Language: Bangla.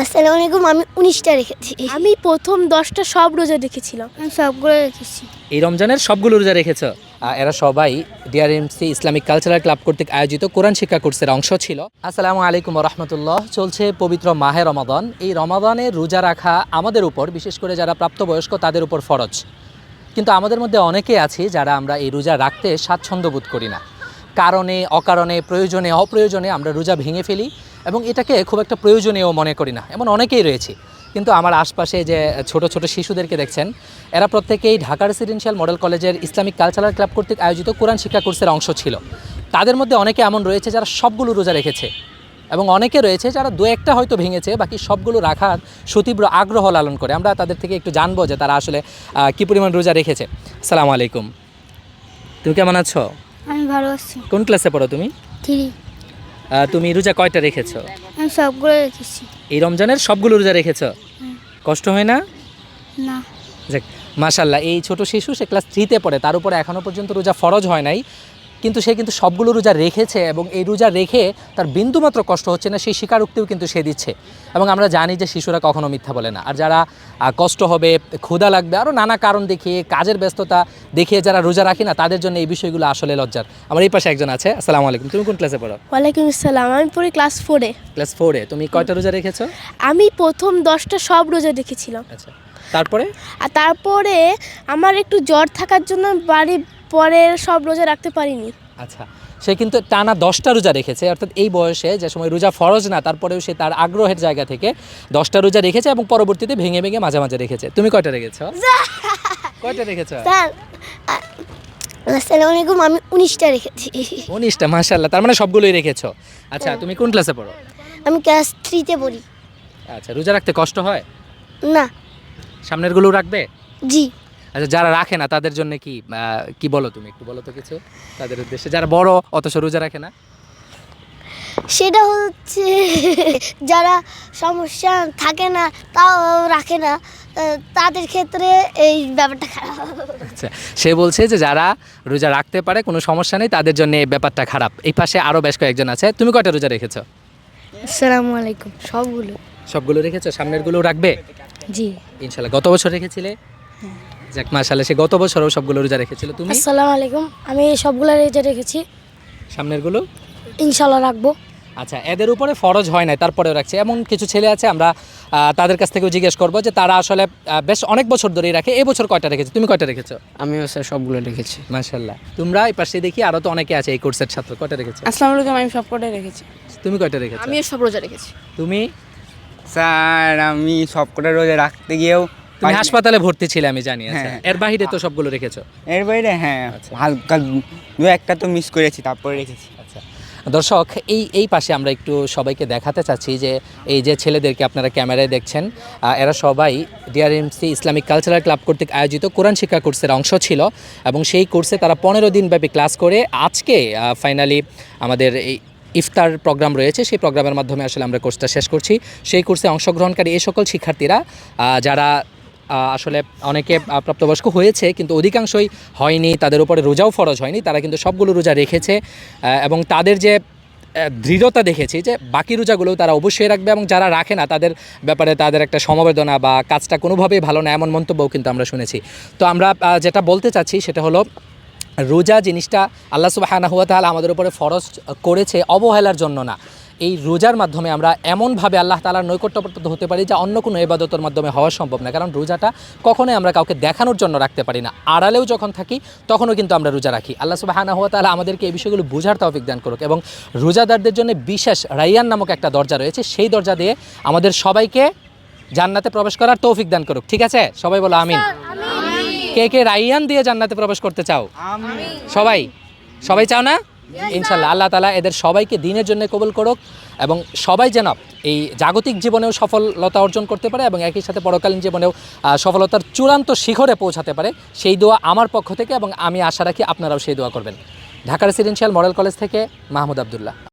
আসসালামু আলাইকুম আমি উনিশটা রেখেছি আমি প্রথম দশটা সব রোজা রেখেছিলাম আমি সবগুলো রেখেছি। এই রমজানের সবগুলো রোজা রেখেছ? এরা সবাই ডিআরএমসি ইসলামিক কালচারাল ক্লাব কর্তৃক আয়োজিত কোরআন শিক্ষা কোর্সের অংশ ছিল। আসসালামু আলাইকুম রহমতুল্লাহ। চলছে পবিত্র মাহে রমাদান। এই রমাদানে রোজা রাখা আমাদের উপর বিশেষ করে যারা প্রাপ্তবয়স্ক তাদের উপর ফরজ। কিন্তু আমাদের মধ্যে অনেকে আছে যারা আমরা এই রোজা রাখতে স্বাচ্ছন্দ্য বোধ করি না। কারণে অকারণে প্রয়োজনে অপ্রয়োজনে আমরা রোজা ভেঙে ফেলি। এবং এটাকে খুব একটা প্রয়োজনীয় মনে করি না। এমন অনেকেই রয়েছে। কিন্তু আমার আশপাশে যে ছোট ছোট শিশুদেরকে দেখছেন এরা প্রত্যেকেই ঢাকা রেসিডেন্সিয়াল মডেল কলেজের ইসলামিক কালচারাল ক্লাব কর্তৃক আয়োজিত কোরআন শিক্ষা কোর্সের অংশ ছিল। তাদের মধ্যে অনেকে এমন রয়েছে যারা সবগুলো রোজা রেখেছে এবং অনেকে রয়েছে যারা দু একটা হয়তো ভেঙেছে বাকি সবগুলো রাখার সুতীব্র আগ্রহ লালন করে। আমরা তাদের থেকে একটু জানব যে তারা আসলে কী পরিমাণ রোজা রেখেছে। সালাম আলাইকুম। তুমি কেমন আছো? আমি ভালো আছি। কোন ক্লাসে পড়ো তুমি? থ্রি। তুমি রোজা কয়টা রেখেছো? আমি সবগুলো রেখেছি। এই রমজানের সবগুলো রোজা রেখেছো? কষ্ট হয় না? না। যাক মাশাল্লাহ এই ছোট শিশু সে ক্লাস থ্রিতে পড়ে তার উপরে এখনও পর্যন্ত রোজা ফরজ হয় নাই। কিন্তু সে কিন্তু সবগুলো রোজা রেখেছে এবং এই রোজা রেখে তার বিন্দুমাত্র কষ্ট হচ্ছে না সেই স্বীকারোক্তিও কিন্তু সে দিচ্ছে। এবং আমরা জানি যে শিশুরা কখনো মিথ্যা বলে না। আর যারা কষ্ট হবে ক্ষুধা লাগবে আরও নানা কারণ দেখিয়ে কাজের ব্যস্ততা দেখিয়ে যারা রোজা রাখি না তাদের জন্য এই বিষয়গুলো আসলে লজ্জার। আমার এই পাশে একজন আছে আসসালামু আলাইকুম। তুমি কোন ক্লাসে পড়ো? ওয়ালাইকুম আসসালাম আমি পড়ি ক্লাস ফোরে ক্লাস ফোরে তুমি কয়টা রোজা রেখেছো? আমি প্রথম দশটা সব রোজা রেখেছিলাম আচ্ছা। তারপরে? আর তারপরে আমার একটু জ্বর থাকার জন্য বাড়ি পরের সব রোজা রাখতে পারিনি। আচ্ছা সে কিন্তু টানা দশটা রোজা রেখেছে অর্থাৎ এই বয়সে যে সময় রোজা ফরজ না তারপরেও সে তার আগ্রহের জায়গা থেকে দশটা রোজা রেখেছে এবং পরবর্তীতে ভেঙে ভেঙে মাঝে মাঝে রেখেছে। তুমি কয়টা রেখেছো? কয়টা রেখেছো? স্যার আসসালামু আলাইকুম আমি উনিশটা রেখেছি। উনিশটা মাশাল্লাহ তার মানে সবগুলোই রেখেছো। আচ্ছা তুমি কোন ক্লাসে পড়ো? আমি ক্লাস থ্রিতে পড়ি। আচ্ছা রোজা রাখতে কষ্ট হয়? না। সামনেরগুলো রাখবে? জি। আচ্ছা যারা রাখে না তাদের জন্য কি কি বলো তুমি? একটু বলো তো কিছু। তাদের উদ্দেশ্যে। যারা বড় অথচ রোজা রাখে না? সেটা হচ্ছে যারা সমস্যা থাকে না তাও রাখে না। তাদের ক্ষেত্রে এই ব্যাপারটা খারাপ। আচ্ছা সে বলছে যে যারা রোজা রাখতে পারে কোনো সমস্যা নেই তাদের জন্য এই ব্যাপারটা খারাপ। এই পাশে আরও বেশ কয়েকজন আছে। তুমি কয়টা রোজা রেখেছো? আসসালামু আলাইকুম সবগুলো। সবগুলো রেখেছো? সামনেরগুলো রাখবে? জি। ইনশাল্লাহ। গত বছর রেখেছিলে? যাক মাশাল্লাহ সে গত বছরও সবগুলো রোজা রেখেছিল। তুমি? আসসালামু আলাইকুম। আমি সবগুলো রেজে রেখেছি। সামনেরগুলো ইনশাল্লাহ রাখব। আচ্ছা এদের উপরে ফরজ হয় নাই তারপরেও রাখছে। এমন কিছু ছেলে আছে আমরা তাদের কাছ থেকেও জিজ্ঞেস করব যে তারা আসলে বেশ অনেক বছর ধরেই রাখে। এই বছর কয়টা রেখেছো? তুমি কয়টা রেখেছো? আমিও স্যার সবগুলো রেখেছি। মাশাল্লাহ তোমরা এই পাশে দেখি আরও তো অনেকে আছে এই কোর্সের ছাত্র। কয়টা রেখেছো? আসসালামু আলাইকুম আমি সব কটাই রেখেছি। তুমি কয়টা রেখেছো? আমিও সব রোজা রেখেছি। তুমি? স্যার আমি সবকটা রোজা রাখতে গিয়েও তুমি হাসপাতালে ভর্তি ছিলে আমি জানি আচ্ছা। হ্যাঁ। এর বাহিরে তো সবগুলো রেখেছো? এর বাইরে হ্যাঁ আচ্ছা। হালকা দু একটা তো মিস করেছি তারপরে রেখেছি। আচ্ছা। দর্শক এই এই পাশে আমরা একটু সবাইকে দেখাতে চাচ্ছি যে এই যে ছেলেদেরকে আপনারা ক্যামেরায় দেখছেন এরা সবাই ডিআরএমসি ইসলামিক কালচারাল ক্লাব কর্তৃক আয়োজিত কোরআন শিক্ষা কোর্সের অংশ ছিল এবং সেই কোর্সে তারা পনেরো দিন ব্যাপী ক্লাস করে আজকে ফাইনালি আমাদের এই ইফতার প্রোগ্রাম রয়েছে। সেই প্রোগ্রামের মাধ্যমে আসলে আমরা কোর্সটা শেষ করছি। সেই কোর্সে অংশগ্রহণকারী এই সকল শিক্ষার্থীরা যারা আসলে অনেকে প্রাপ্তবয়স্ক হয়েছে, কিন্তু অধিকাংশই হয়নি, তাদের উপরে রোজাও ফরজ হয়নি, তারা কিন্তু সবগুলো রোজা রেখেছে এবং তাদের যে দৃঢ়তা দেখেছি যে বাকি রোজাগুলোও তারা অবশ্যই রাখবে এবং যারা রাখে না, তাদের ব্যাপারে তাদের একটা সমবেদনা বা কাজটা কোনোভাবেই ভালো না, এমন মন্তব্যও কিন্তু আমরা শুনেছি। তো আমরা যেটা বলতে চাচ্ছি সেটা হলো, রোজা জিনিসটা আল্লাহ সুবাহানাহু ওয়া তাআলা আমাদের উপরে ফরজ করেছে অবহেলার জন্য না। এই রোজার মাধ্যমে আমরা এমনভাবে আল্লাহ তালার নৈকট্যপ্রাপ্ত হতে পারি যা অন্য কোনো এবাদতের মাধ্যমে হওয়া সম্ভব না। কারণ রোজাটা কখনোই আমরা কাউকে দেখানোর জন্য রাখতে পারি না। আড়ালেও যখন থাকি তখনও কিন্তু আমরা রোজা রাখি। আল্লাহ সুবাহানা হওয়া তালা আমাদেরকে এই বিষয়গুলো বোঝার তৌফিক দান করুক এবং রোজাদারদের জন্য বিশেষ রাইয়ান নামক একটা দরজা রয়েছে। সেই দরজা দিয়ে আমাদের সবাইকে জান্নাতে প্রবেশ করার তৌফিক দান করুক। ঠিক আছে? সবাই বলো আমিন। কে কে রাইয়ান দিয়ে জান্নাতে প্রবেশ করতে চাও? সবাই। সবাই চাও না? ইনশাল্লাহ আল্লাহ তালা এদের সবাইকে দিনের জন্য কবুল করুক এবং সবাই যেন এই জাগতিক জীবনেও সফলতা অর্জন করতে পারে এবং একই সাথে পরকালীন জীবনেও সফলতার চূড়ান্ত শিখরে পৌঁছাতে পারে সেই দোয়া আমার পক্ষ থেকে এবং আমি আশা রাখি আপনারাও সেই দোয়া করবেন। ঢাকা রেসিডেন্সিয়াল মডেল কলেজ থেকে মাহমুদ আবদুল্লাহ।